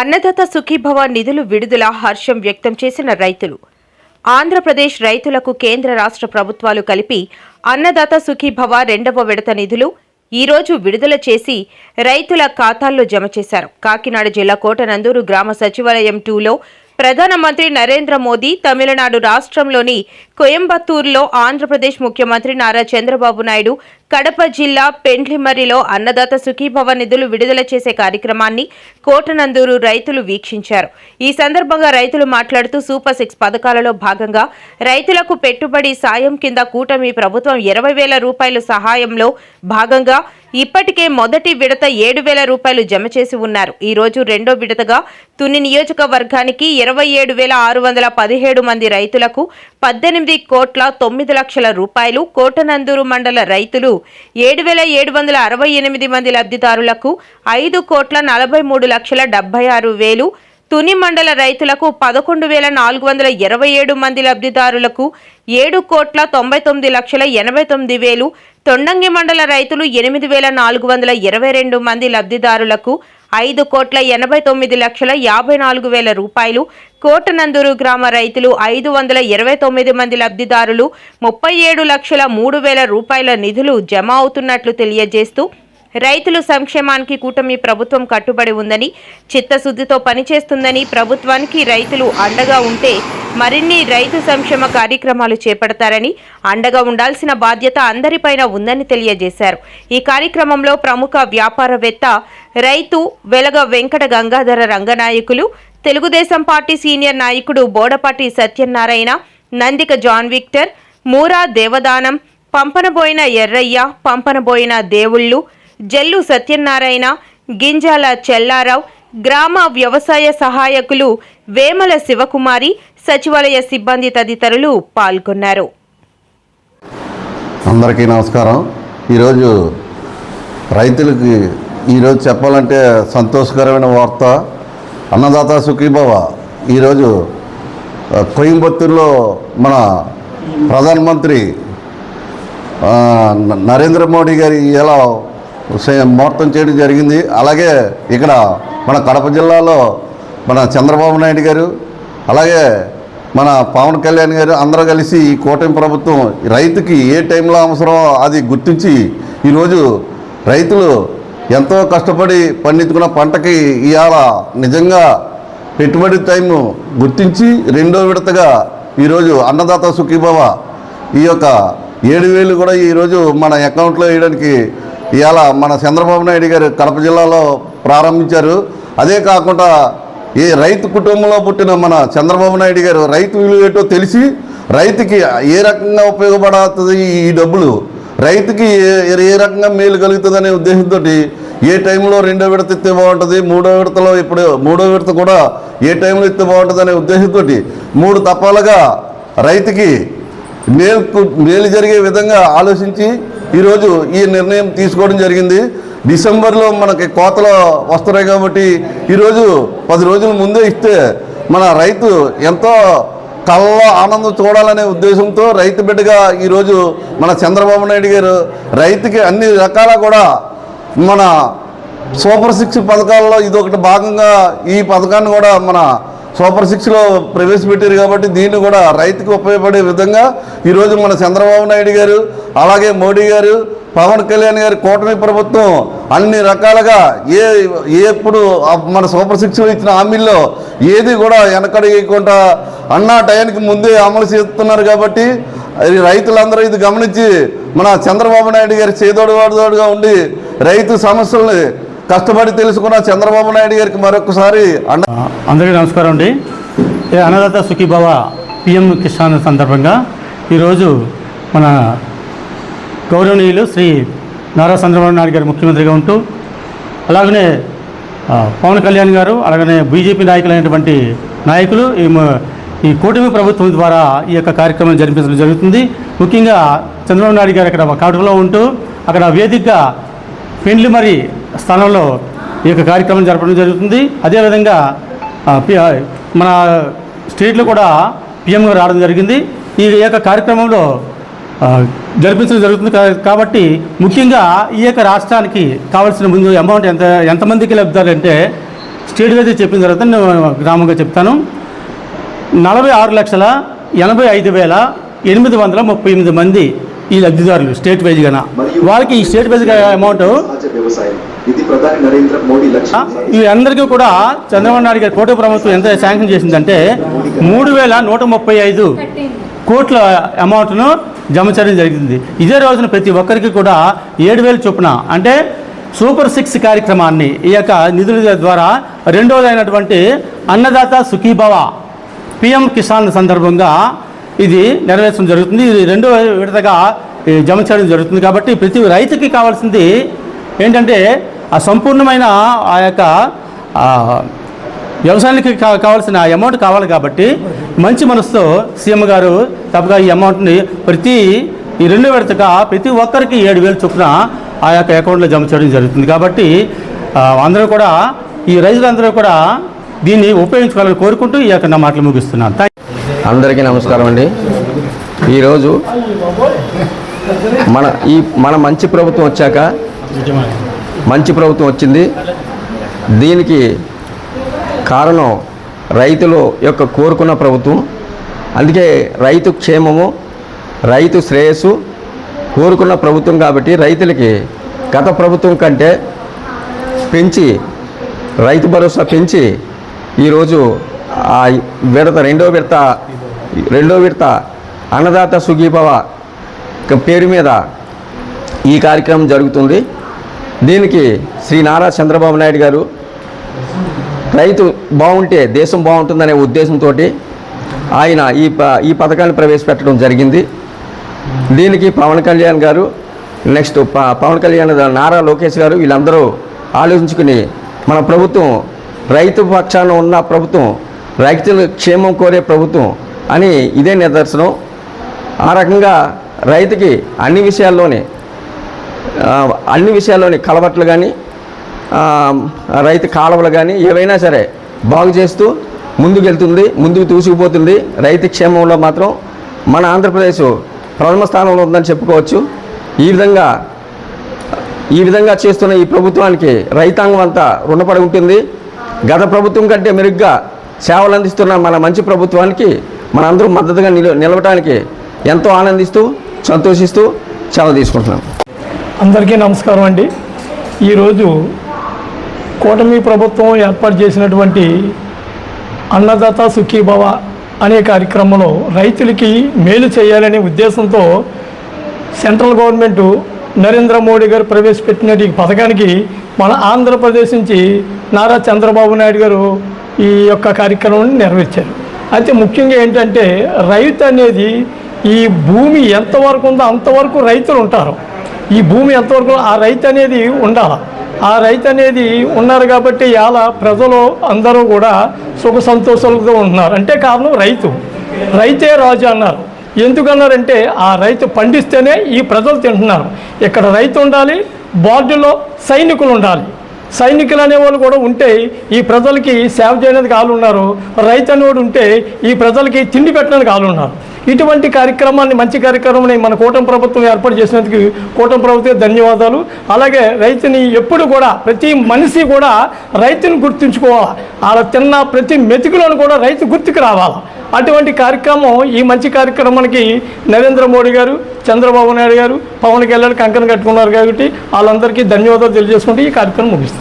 Annadata Sukhibhava నిధులు విడుదల హర్షం వ్యక్తం చేసిన రైతులు. ఆంధ్రప్రదేశ్ రైతులకు కేంద్ర రాష్ట్ర ప్రభుత్వాలు కలిపి అన్నదాత సుఖీభవ రెండవ విడత నిధులు ఈ రోజు విడుదల చేసి రైతుల ఖాతాల్లో జమ చేశారు. కాకినాడ జిల్లా కోటనందూరు గ్రామ సచివాలయం టూలో ప్రధానమంత్రి నరేంద్ర మోదీ తమిళనాడు రాష్ట్రంలోని కోయంబత్తూరులో ఆంధ్రప్రదేశ్ ముఖ్యమంత్రి నారా చంద్రబాబు నాయుడు కడప జిల్లా పెండ్లిమర్రిలో అన్నదాత సుఖీభవ నిధులు విడుదల చేసే కార్యక్రమాన్ని కోటనందూరు రైతులు వీక్షించారు. ఈ సందర్భంగా రైతులు మాట్లాడుతూ సూపర్ సిక్స్ పథకాలలో భాగంగా రైతులకు పెట్టుబడి సాయం కింద కూటమి ప్రభుత్వం ఇరవై వేల రూపాయల సహాయంలో భాగంగా ఇప్పటికే మొదటి విడత ఏడు వేల రూపాయలు జమ చేసి ఉన్నారు. ఈ రోజు రెండో విడతగా తుని నియోజకవర్గానికి ఇరవై ఏడు వేల ఆరు వందల పదిహేడు మంది రైతులకు పద్దెనిమిది కోట్ల తొమ్మిది లక్షల రూపాయలు కోటనందూరు మండల రైతులు ఏడు వేల ఏడు వందల అరవై ఎనిమిది మంది లబ్ధిదారులకు ఐదు కోట్ల నలభై మూడు లక్షల డెబ్బై ఆరు వేలు తుని మండల రైతులకు పదకొండు వేల నాలుగు వందల ఇరవై ఏడు మంది లబ్ధిదారులకు ఏడు కోట్ల తొంభై తొమ్మిది లక్షల ఎనభై తొమ్మిది వేలు తొండంగి మండల రైతులు ఎనిమిది వేల నాలుగు వందల ఇరవై రెండు మంది లబ్ధిదారులకు ఐదు కోట్ల ఎనభై తొమ్మిది లక్షల యాభై నాలుగు వేల రూపాయలు. కోటనందూరు గ్రామ రైతులు ఐదు వందల ఇరవై తొమ్మిది మంది లబ్ధిదారులు. ముప్పై ఏడు లక్షల మూడు వేల రూపాయల నిధులు జమ అవుతున్నట్లు తెలియజేస్తూ రైతులు సంక్షేమానికి కూటమి ప్రభుత్వం కట్టుబడి ఉందని చిత్తశుద్ధితో పనిచేస్తుందని ప్రభుత్వానికి రైతులు అండగా ఉంటే మరిన్ని రైతు సంక్షేమ కార్యక్రమాలు చేపడతారని అండగా ఉండాల్సిన బాధ్యత అందరిపైన ఉందని తెలియజేశారు. ఈ కార్యక్రమంలో ప్రముఖ వ్యాపారవేత్త రైతు వెలగ వెంకట గంగాధర రంగనాయకులు తెలుగుదేశం పార్టీ సీనియర్ నాయకుడు బోడపాటి సత్యనారాయణ నందిక జాన్ విక్టర్ మూరా దేవదానం పంపనబోయిన ఎర్రయ్య పంపనబోయిన దేవుళ్ళు జల్లు సత్యనారాయణ గింజాల చెల్లారావు గ్రామ వ్యవసాయ సహాయకులు వేమల శివకుమారి సచివాలయ సిబ్బంది తదితరులు పాల్గొన్నారు. అందరికీ నమస్కారం. ఈరోజు రైతులకి ఈరోజు చెప్పాలంటే సంతోషకరమైన వార్త. అన్నదాత సుఖీభవ. ఈరోజు కోయంబత్తూరులో మన ప్రధానమంత్రి నరేంద్ర మోడీ గారి ఇలా ముహూర్తం చేయడం జరిగింది. అలాగే ఇక్కడ మన కడప జిల్లాలో మన చంద్రబాబు నాయుడు గారు అలాగే మన పవన్ కళ్యాణ్ గారు అందరూ కలిసి ఈ కూటమి ప్రభుత్వం రైతుకి ఏ టైంలో అవసరమో అది గుర్తించి ఈరోజు రైతులు ఎంతో కష్టపడి పండించుకున్న పంటకి ఇవాళ నిజంగా పెట్టుబడి టైము గుర్తించి రెండో విడతగా ఈరోజు అన్నదాత సుఖీభవ ఈ యొక్క ఏడు వేలు కూడా ఈరోజు మన అకౌంట్లో వేయడానికి ఇవాళ మన చంద్రబాబు నాయుడు గారు కడప జిల్లాలో ప్రారంభించారు. అదే కాకుండా ఏ రైతు కుటుంబంలో పుట్టిన మన చంద్రబాబు నాయుడు గారు రైతు విలువ ఏంటో తెలిసి రైతుకి ఏ రకంగా ఉపయోగపడుతుంది ఈ డబ్బులు? రైతుకి ఏ రకంగా మేలు కలుగుతుందనే ఉద్దేశంతో ఏ టైంలో రెండో విడత ఇస్తే బాగుంటుంది? మూడో విడతలో ఇప్పుడు మూడో విడత కూడా ఏ టైంలో ఇస్తే బాగుంటుంది అనే ఉద్దేశంతో మూడు తపాలుగా రైతుకి మేలు మేలు జరిగే విధంగా ఆలోచించి ఈరోజు ఈ నిర్ణయం తీసుకోవడం జరిగింది. డిసెంబర్లో మనకి కోతలు వస్తున్నాయి కాబట్టి ఈరోజు పది రోజుల ముందే ఇస్తే మన రైతు ఎంతో కళ్ళలో ఆనందం చూడాలనే ఉద్దేశంతో రైతు బిడ్డగా ఈరోజు మన చంద్రబాబు నాయుడు గారు రైతుకి అన్ని రకాల కూడా మన సూపర్ సిక్స్ పథకాల్లో ఇది ఒకటి భాగంగా ఈ పథకాన్ని కూడా మన సూపర్ సిక్స్లో ప్రవేశపెట్టారు కాబట్టి దీన్ని కూడా రైతుకు ఉపయోగపడే విధంగా ఈరోజు మన చంద్రబాబు నాయుడు గారు అలాగే మోడీ గారు పవన్ కళ్యాణ్ గారి కూటమి ప్రభుత్వం అన్ని రకాలుగా ఏ ఏ ఎప్పుడు మన సూపర్ సిక్స్లో ఇచ్చిన హామీల్లో ఏది కూడా వెనకడగకుండా అన్నా టయానికి ముందే అమలు చేస్తున్నారు కాబట్టి అది రైతులందరూ ఇది గమనించి మన చంద్రబాబు నాయుడు గారి చేదోడు వాడుదోడుగా ఉండి రైతు సమస్యల్ని కష్టపడి తెలుసుకున్న చంద్రబాబు నాయుడు గారికి మరొకసారి అండ అందరికీ నమస్కారం అండి. అన్నదాత సుఖీభావ పిఎం కిసాన్ సందర్భంగా ఈరోజు మన గౌరవనీయులు శ్రీ నారా చంద్రబాబు నాయుడు గారు ముఖ్యమంత్రిగా ఉంటూ అలాగనే పవన్ కళ్యాణ్ గారు అలాగనే బీజేపీ నాయకులైనటువంటి నాయకులు ఈ మ- ఈ కూటమి ప్రభుత్వం ద్వారా ఈ యొక్క కార్యక్రమం జరిపించడం జరుగుతుంది. ముఖ్యంగా చంద్రబాబు నాయుడు గారు అక్కడ కడుపులో ఉంటూ అక్కడ వేదికగా పెండ్లి మరి స్థానంలో ఈ యొక్క కార్యక్రమం జరపడం జరుగుతుంది. అదేవిధంగా పి- మన స్టేట్లో కూడా పిఎం గారు రావడం జరిగింది. ఈ యొక్క కార్యక్రమంలో జరిపించడం జరుగుతుంది. కాబట్టి ముఖ్యంగా ఈ యొక్క రాష్ట్రానికి కావాల్సిన ముందు అమౌంట్ ఎంత ఎంతమందికి లబ్ధాలంటే స్టేట్ అయితే చెప్పిన తర్వాత నేను గ్రామంగా చెప్తాను. నలభై ఆరు లక్షల ఎనభై ఐదు వేల ఎనిమిది వందల ముప్పై ఎనిమిది మంది ఈ లబ్ధిదారులు స్టేట్ వైజ్గాన వాళ్ళకి ఈ స్టేట్ వైజ్గా అమౌంట్ అందరికీ కూడా చంద్రబాబు నాయుడు గారి కోట ప్రభుత్వం ఎంత శాంక్షన్ చేసిందంటే మూడు వేల నూట ముప్పై ఐదు కోట్ల అమౌంట్ను జమ చేయడం జరిగింది. ఇదే రోజున ప్రతి ఒక్కరికి కూడా ఏడు వేల చొప్పున అంటే సూపర్ సిక్స్ కార్యక్రమాన్ని ఈ యొక్క నిధుల ద్వారా రెండవది అయినటువంటి అన్నదాత సుఖీభవ పిఎం కిసాన్ సందర్భంగా ఇది నెరవేర్చడం జరుగుతుంది. ఇది రెండో విడతగా జమ చేయడం జరుగుతుంది కాబట్టి ప్రతి రైతుకి కావాల్సింది ఏంటంటే ఆ సంపూర్ణమైన ఆ యొక్క వ్యవసాయానికి కావాల్సిన అమౌంట్ కావాలి కాబట్టి మంచి మనసుతో సీఎం గారు తప్పగా ఈ అమౌంట్ని ప్రతి ఈ రెండు విడతగా ప్రతి ఒక్కరికి ఏడు వేలు చొప్పున ఆ యొక్క అకౌంట్లో జమ చేయడం జరుగుతుంది. కాబట్టి అందరూ కూడా ఈ రైతులందరూ కూడా దీన్ని ఉపయోగించుకోవాలని కోరుకుంటూ ఈ యొక్క నా మాటలు ముగిస్తున్నాను. అందరికీ నమస్కారం అండి. ఈరోజు మన ఈ మన మంచి ప్రభుత్వం వచ్చాక మంచి ప్రభుత్వం వచ్చింది. దీనికి కారణం రైతులు యొక్క కోరుకున్న ప్రభుత్వం. అందుకే రైతు క్షేమము రైతు శ్రేయస్సు కోరుకున్న ప్రభుత్వం కాబట్టి రైతులకి గత ప్రభుత్వం కంటే పెంచి రైతు భరోసా పెంచి ఈరోజు ఆ విడత రెండో విడత రెండో విడత అన్నదాత సుగీభవ పేరు మీద ఈ కార్యక్రమం జరుగుతుంది. దీనికి శ్రీ నారా చంద్రబాబు నాయుడు గారు రైతు బాగుంటే దేశం బాగుంటుందనే ఉద్దేశంతో ఆయన ఈ ప ఈ పథకాన్ని ప్రవేశపెట్టడం జరిగింది. దీనికి పవన్ కళ్యాణ్ గారు నెక్స్ట్ ప- పవన్ కళ్యాణ్ నారా లోకేష్ గారు వీళ్ళందరూ ఆలోచించుకుని మన ప్రభుత్వం రైతు పక్షాన ఉన్న ప్రభుత్వం రైతుల క్షేమం కోరే ప్రభుత్వం అని ఇదే నిదర్శనం. ఆ రకంగా రైతుకి అన్ని విషయాల్లోనే అన్ని విషయాల్లోని కలవట్లు కానీ రైతు కాలువలు కానీ ఏవైనా సరే బాగు చేస్తూ ముందుకెళ్తుంది ముందుకు దూసుకుపోతుంది. రైతు క్షేమంలో మాత్రం మన ఆంధ్రప్రదేశ్ ప్రథమ స్థానంలో ఉందని చెప్పుకోవచ్చు. ఈ విధంగా ఈ విధంగా చేస్తున్న ఈ ప్రభుత్వానికి రైతాంగం అంతా రుణపడి ఉంటుంది. గత ప్రభుత్వం కంటే మెరుగ్గా సేవలు అందిస్తున్న మన మంచి ప్రభుత్వానికి మనందరూ మద్దతుగా నిల నిలవటానికి ఎంతో ఆనందిస్తూ సంతోషిస్తూ సెలవు తీసుకుంటున్నాం. అందరికీ నమస్కారం అండి. ఈరోజు కూటమి ప్రభుత్వం ఏర్పాటు చేసినటువంటి అన్నదాత సుఖీభవ అనే కార్యక్రమంలో రైతులకి మేలు చేయాలనే ఉద్దేశంతో సెంట్రల్ గవర్నమెంట్ నరేంద్ర మోడీ గారు ప్రవేశపెట్టిన ఈ పథకానికి మన ఆంధ్రప్రదేశ్ నుంచి నారా చంద్రబాబు నాయుడు గారు ఈ యొక్క కార్యక్రమాన్ని నెరవేర్చారు అయితే ముఖ్యంగా ఏంటంటే రైతు అనేది ఈ భూమి ఎంతవరకు ఉందో అంతవరకు రైతులు ఉంటారు. ఈ భూమి ఎంతవరకు ఆ రైతు అనేది ఉండాలి? ఆ రైతు అనేది ఉన్నారు కాబట్టి ఇలా ప్రజలు అందరూ కూడా సుఖ సంతోషాలతో ఉంటున్నారు. అంటే కారణం రైతు. రైతే రాజు అన్నారు. ఎందుకన్నారంటే ఆ రైతు పండిస్తేనే ఈ ప్రజలు తింటున్నారు. ఇక్కడ రైతు ఉండాలి బార్డులో సైనికులు ఉండాలి. సైనికులు అనేవాళ్ళు కూడా ఉంటే ఈ ప్రజలకి సేవ చేయడానికి వాళ్ళు ఉన్నారు. రైతు అనేవాడు ఉంటే ఈ ప్రజలకి తిండి పెట్టడానికి వాళ్ళు ఉన్నారు. ఇటువంటి కార్యక్రమాన్ని మంచి కార్యక్రమాన్ని మన కూటమి ప్రభుత్వం ఏర్పాటు చేసినందుకు కూటమి ప్రభుత్వం ధన్యవాదాలు. అలాగే రైతుని ఎప్పుడు కూడా ప్రతి మనిషి కూడా రైతుని గుర్తుంచుకోవాలి. అలా తిన్న ప్రతి మెతుకులను కూడా రైతు గుర్తుకు రావాలి. అటువంటి కార్యక్రమం ఈ మంచి కార్యక్రమానికి నరేంద్ర మోడీ గారు చంద్రబాబు నాయుడు గారు పవన్ కళ్యాణ్ కంకణం కట్టుకున్నారు కాబట్టి వాళ్ళందరికీ ధన్యవాదాలు తెలియజేసుకుంటూ ఈ కార్యక్రమం ముగిస్తుంది.